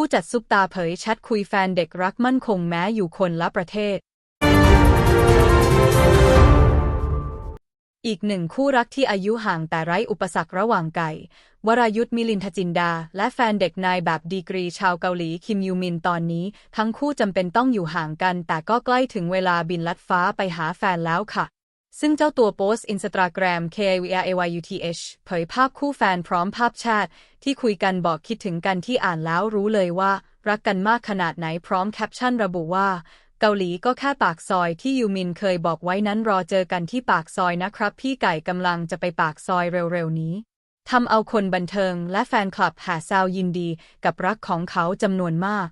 ผู้จัดซุปตาเผยแชทคุยแฟนเด็กรักมั่นคงแม้อยู่คนละประเทศ อีกหนึ่งคู่รักที่อายุห่างแต่ไร้อุปสรรคระหว่างไก่ วรายุทธมิลินทจินดา และแฟนเด็กนายแบบดีกรีชาวเกาหลีคิมยูมินตอนนี้ ทั้งคู่จำเป็นต้องอยู่ห่างกัน แต่ก็ใกล้ถึงเวลาบินลัดฟ้าไปหาแฟนแล้วค่ะ ซึ่งเจ้าตัวโพสต์อินสตาแกรม k i v r a y u t h เผยภาพคู่แฟนพร้อมภาพแชทที่คุยกันบอกคิดถึงกันที่อ่านแล้วรู้เลยว่า รักกันมากขนาดไหนพร้อมแคปชั่นระบุว่า เกาหลีก็แค่ปากซอยที่ยูมินเคยบอกไว้นั้นรอเจอกันที่ปากซอยนะครับ พี่ไก่กำลังจะไปปากซอยเร็วๆนี้ทำเอาคนบันเทิงและแฟนคลับแห่แซวยินดีกับรักของเขาจำนวนมาก